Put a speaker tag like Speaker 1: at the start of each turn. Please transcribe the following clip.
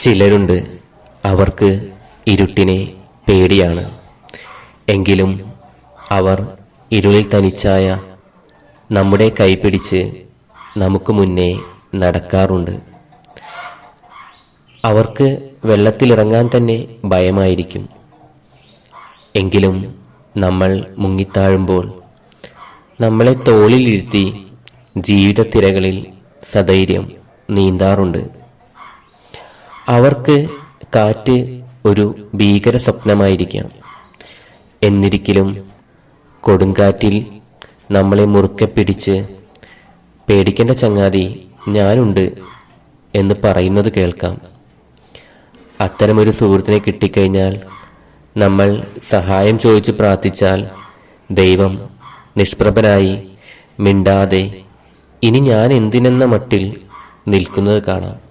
Speaker 1: ചിലരുണ്ട് അവർക്ക് ഇരുട്ടിനെ പേടിയാണ്. എങ്കിലും അവർ ഇരുളിൽ തനിച്ചായ നമ്മുടെ കൈപിടിച്ച് നമുക്ക് മുന്നേ നടക്കാറുണ്ട്. അവർക്ക് വെള്ളത്തിലിറങ്ങാൻ തന്നെ ഭയമായിരിക്കും. എങ്കിലും നമ്മൾ മുങ്ങിത്താഴുമ്പോൾ നമ്മളെ തോളിലിരുത്തി ജീവിതത്തിരകളിൽ സധൈര്യം നീന്താറുണ്ട്. അവർക്ക് കാറ്റ് ഒരു ഭീകര സ്വപ്നമായിരിക്കാം. എന്നിരിക്കലും കൊടുങ്കാറ്റിൽ നമ്മളെ മുറുക്കെ പിടിച്ച് പേടിക്കേണ്ട ചങ്ങാതി ഞാനുണ്ട് എന്ന് പറയുന്നത് കേൾക്കാം. അത്തരമൊരു സുഹൃത്തിനെ കിട്ടിക്കഴിഞ്ഞാൽ നമ്മൾ സഹായം ചോദിച്ച് പ്രാർത്ഥിച്ചാൽ ദൈവം നിഷ്പ്രഭനായി മിണ്ടാതെ ഇനി ഞാൻ എന്തിനെന്ന മട്ടിൽ നിൽക്കുന്നത് കാണാം.